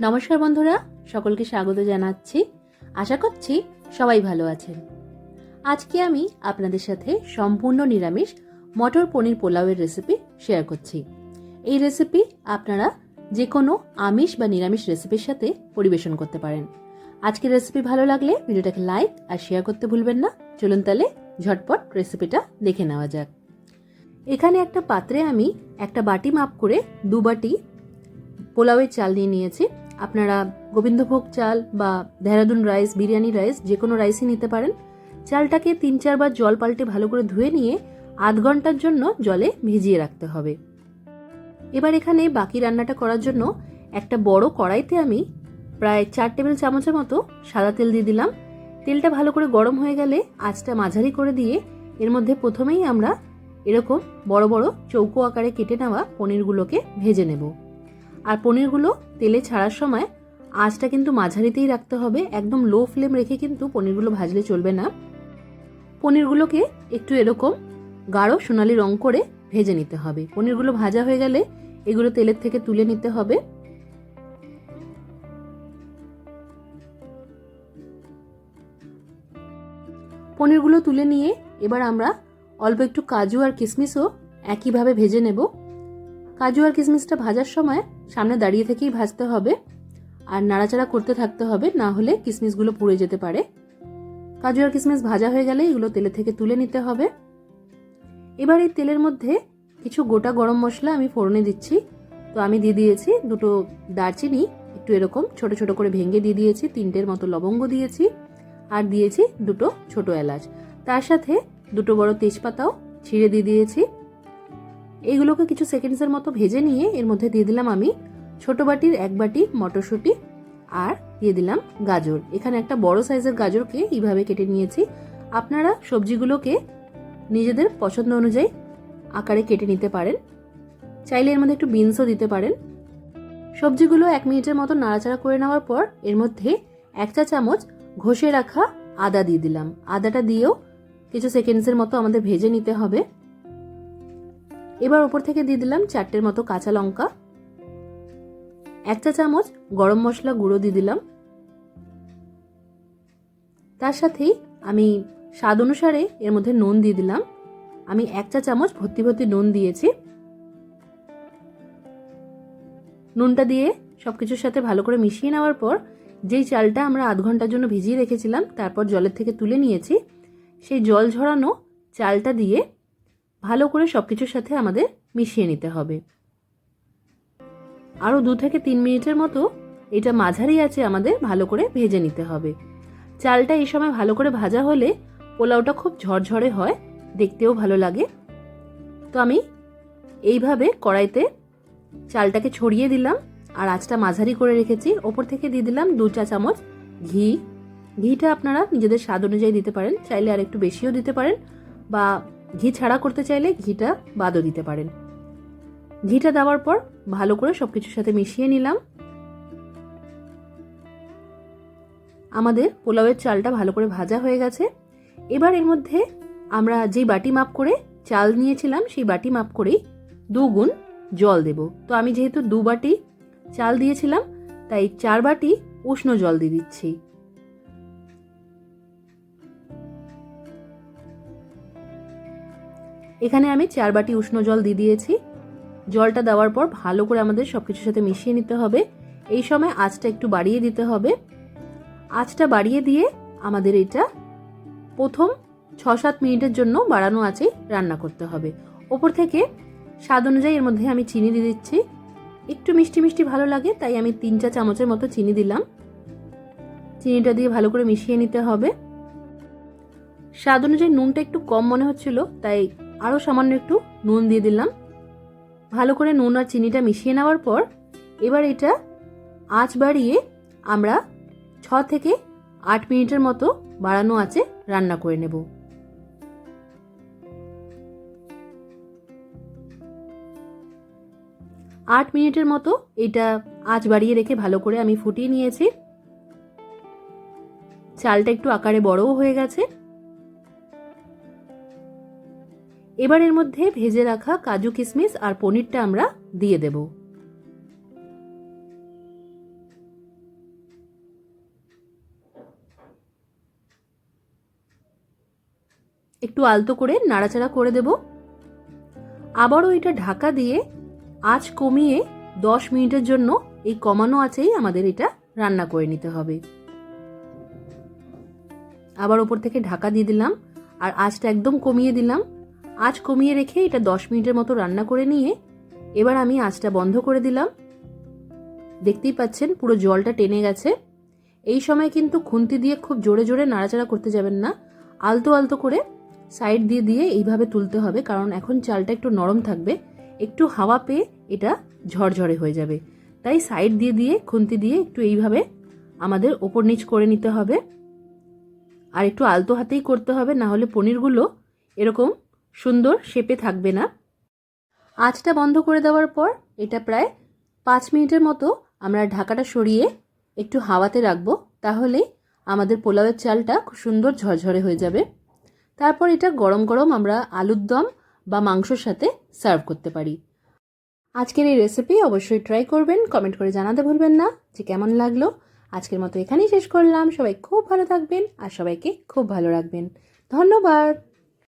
নমস্কার বন্ধুরা, সকলকে স্বাগত জানাচ্ছি। আশা করছি সবাই ভালো আছেন। আজকে আমি আপনাদের সাথে সম্পূর্ণ নিরামিষ মটর পনির পোলাওয়ের রেসিপি শেয়ার করছি। এই রেসিপি আপনারা যে কোনো আমিষ বা নিরামিষ রেসিপির সাথে পরিবেশন করতে পারেন। আজকের রেসিপি ভালো লাগলে ভিডিওটাকে লাইক আর শেয়ার করতে ভুলবেন না। চলুন তাহলে ঝটপট রেসিপিটা দেখে নেওয়া যাক। এখানে একটা পাত্রে আমি একটা বাটি মাপ করে দু বাটি পোলাওয়ের চাল নিয়ে নিয়েছি। আপনারা গোবিন্দভোগ চাল বা দেহরাদুন রাইস, বিরিয়ানি রাইস যে কোনো রাইসই নিতে পারেন। চালটাকে তিন চারবার জল পাল্টে ভালো করে ধুয়ে নিয়ে আধ ঘণ্টার জন্য জলে ভিজিয়ে রাখতে হবে। এবার এখানে বাকি রান্নাটা করার জন্য একটা বড় কড়াইতে আমি প্রায় চার টেবিল চামচের মতো সাদা তেল দিয়ে দিলাম। তেলটা ভালো করে গরম হয়ে গেলে আঁচটা মাঝারি করে দিয়ে এর মধ্যে প্রথমেই আমরা এরকম বড় বড় চৌকো আকারে কেটে নেওয়া পনিরগুলোকে ভেজে নেব। আর পনিরগুলো তেলে ছাড়ার সময় আঁচটা কিন্তু মাঝারিতেই রাখতে হবে। একদম লো ফ্লেম রেখে কিন্তু পনিরগুলো ভাজলে চলবে না। পনিরগুলোকে একটু এরকম গাঢ় সোনালি রং করে ভেজে নিতে হবে। পনিরগুলো ভাজা হয়ে গেলে এগুলো তেলের থেকে তুলে নিতে হবে। পনিরগুলো তুলে নিয়ে এবার আমরা অল্প একটু কাজু আর কিশমিশও একইভাবে ভেজে নেব। কাজু আর কিশমিশটা ভাজার সময় সামনে দাঁড়িয়ে থেকেই ভাজতে হবে আর নাড়াচাড়া করতে থাকতে হবে, না হলে কিশমিশগুলো পুড়ে যেতে পারে। কাজু আর কিশমিশ ভাজা হয়ে গেলে এগুলো তেলে থেকে তুলে নিতে হবে। এবার এই তেলের মধ্যে কিছু গোটা গরম মশলা আমি ফোড়নে দিচ্ছি। তো আমি দিয়ে দিয়েছি দুটো দারচিনি, একটু এরকম ছোট ছোট করে ভেঙে দিয়ে দিয়েছি, তিনটের মতো লবঙ্গ দিয়েছি আর দিয়েছি দুটো ছোট এলাচ। তার সাথে দুটো বড় তেজপাতাও ছিঁড়ে দিয়ে দিয়েছি। এইগুলোকে কিছু সেকেন্ডসের মতো ভেজে নিয়ে এর মধ্যে দিয়ে দিলাম আমি ছোট বাটির এক বাটি মটরশুঁটি আর দিয়ে দিলাম গাজর। এখানে একটা বড় সাইজের গাজরকে এইভাবে কেটে নিয়েছি। আপনারা সবজিগুলোকে নিজেদের পছন্দ অনুযায়ী আকারে কেটে নিতে পারেন। চাইলে এর মধ্যে একটু বিনসও দিতে পারেন। সবজিগুলো এক মিনিটের মতো নাড়াচাড়া করে নেওয়ার পর এর মধ্যে এক চা চামচ ঘষে রাখা আদা দিয়ে দিলাম। আদাটা দিয়েও কিছু সেকেন্ডসের মতো আমাদের ভেজে নিতে হবে। এবার ওপর থেকে দিয়ে দিলাম চারটের মতো কাঁচা লঙ্কা। এক চা চামচ গরম মশলা গুঁড়ো দিয়ে দিলাম। তার সাথেই আমি স্বাদ অনুসারে এর মধ্যে নুন দিয়ে দিলাম। আমি এক চা চামচ ভর্তি ভর্তি নুন দিয়েছি। নুনটা দিয়ে সব কিছুর সাথে ভালো করে মিশিয়ে নেওয়ার পর যেই চালটা আমরা আধ ঘণ্টার জন্য ভিজিয়ে রেখেছিলাম, তারপর জলের থেকে তুলে নিয়েছি সেই জল ঝরানো চালটা দিয়ে ভালো করে সব কিছুর সাথে আমাদের মিশিয়ে নিতে হবে। আরও দু থেকে তিন মিনিটের মতো এটা মাঝারি আছে আমাদের ভালো করে ভেজে নিতে হবে। চালটা এই সময় ভালো করে ভাজা হলে পোলাওটা খুব ঝরঝরে হয়, দেখতেও ভালো লাগে। তো আমি এইভাবে কড়াইতে চালটাকে ছড়িয়ে দিলাম আর আঁচটা মাঝারি করে রেখেছি। ওপর থেকে দিয়ে দিলাম দু চা চামচ ঘি ঘিটা আপনারা নিজেদের স্বাদ অনুযায়ী দিতে পারেন, চাইলে আর একটু বেশিও দিতে পারেন, বা ঘি ছাড়া করতে চাইলে ঘিটা বাদও দিতে পারেন। ঘিটা দেওয়ার পর ভালো করে সব কিছুর সাথে মিশিয়ে নিলাম। আমাদের পোলাওয়ের চালটা ভালো করে ভাজা হয়ে গেছে। এবার এর মধ্যে আমরা যেই বাটি মাপ করে চাল নিয়েছিলাম, সেই বাটি মাপ করেই দুগুণ জল দেব। তো আমি যেহেতু দু বাটি চাল দিয়েছিলাম, তাই চার বাটি উষ্ণ জল দিয়ে দিচ্ছি। এখানে আমি চার বাটি উষ্ণ জল দিয়ে দিয়েছি। জলটা দেওয়ার পর ভালো করে আমাদের সব কিছুর সাথে মিশিয়ে নিতে হবে। এই সময় আঁচটা একটু বাড়িয়ে দিতে হবে। আঁচটা বাড়িয়ে দিয়ে আমাদের এটা প্রথম ছ সাত মিনিটের জন্য বাড়ানো আছে রান্না করতে হবে। ওপর থেকে স্বাদ অনুযায়ী এর মধ্যে আমি চিনি দিয়ে দিচ্ছি। একটু মিষ্টি মিষ্টি ভালো লাগে, তাই আমি তিন চা চামচের মতো চিনি দিলাম। চিনিটা দিয়ে ভালো করে মিশিয়ে নিতে হবে। স্বাদ অনুযায়ী নুনটা একটু কম মনে হচ্ছিল, তাই আরও সামান্য একটু নুন দিয়ে দিলাম। ভালো করে নুন আর চিনিটা মিশিয়ে নেওয়ার পর এবার এটা আঁচ বাড়িয়ে আমরা ছ থেকে আট মিনিটের মতো বাড়ানো আছে রান্না করে নেব। আট মিনিটের মতো এটা আঁচ বাড়িয়ে রেখে ভালো করে আমি ফুটিয়ে নিয়েছি। চালটা একটু আকারে বড়ও হয়ে গেছে। এবার এর মধ্যে ভেজে রাখা কাজু কিশমিশ আর পনিরটা আমরা দিয়ে দেব। একটু আলতো করে নাড়াচাড়া করে দেব। আবারও এটা ঢাকা দিয়ে আঁচ কমিয়ে দশ মিনিটের জন্য এই কমানো আছেই আমাদের এটা রান্না করে নিতে হবে। আবার ওপর থেকে ঢাকা দিয়ে দিলাম আর আঁচটা একদম কমিয়ে দিলাম। আঁচ কমিয়ে রেখে এটা দশ মিনিটের মতো রান্না করে নিয়ে এবার আমি আঁচটা বন্ধ করে দিলাম। দেখতেই পাচ্ছেন পুরো জলটা টেনে গেছে। এই সময় কিন্তু খুন্তি দিয়ে খুব জোরে জোরে নাড়াচাড়া করতে যাবেন না। আলতো আলতো করে সাইড দিয়ে দিয়ে এইভাবে তুলতে হবে, কারণ এখন চালটা একটু নরম থাকবে। একটু হাওয়া পেয়ে এটা ঝরঝরে হয়ে যাবে। তাই সাইড দিয়ে দিয়ে খুন্তি দিয়ে একটু এইভাবে আমাদের ওপর নিচ করে নিতে হবে। আর একটু আলতো হাতেই করতে হবে, না হলে পনিরগুলো এরকম সুন্দর, শেপে থাকবে না। আঁচটা বন্ধ করে দেওয়ার পর এটা প্রায় পাঁচ মিনিটের মতো আমরা ঢাকাটা সরিয়ে একটু হাওয়াতে রাখব, তাহলে আমাদের পোলাওয়ের চালটা খুব সুন্দর ঝরঝরে হয়ে যাবে। তারপর এটা গরম গরম আমরা আলুর দম বা মাংসর সাথে সার্ভ করতে পারি। আজকের এই রেসিপি অবশ্যই ট্রাই করবেন কমেন্ট করে জানাতে ভুলবেন না। যে কেমন লাগল, আজকের মতো এখানেই শেষ করলাম। সবাই খুব ভালো থাকবেন আর সবাইকে খুব ভালো রাখবেন। ধন্যবাদ!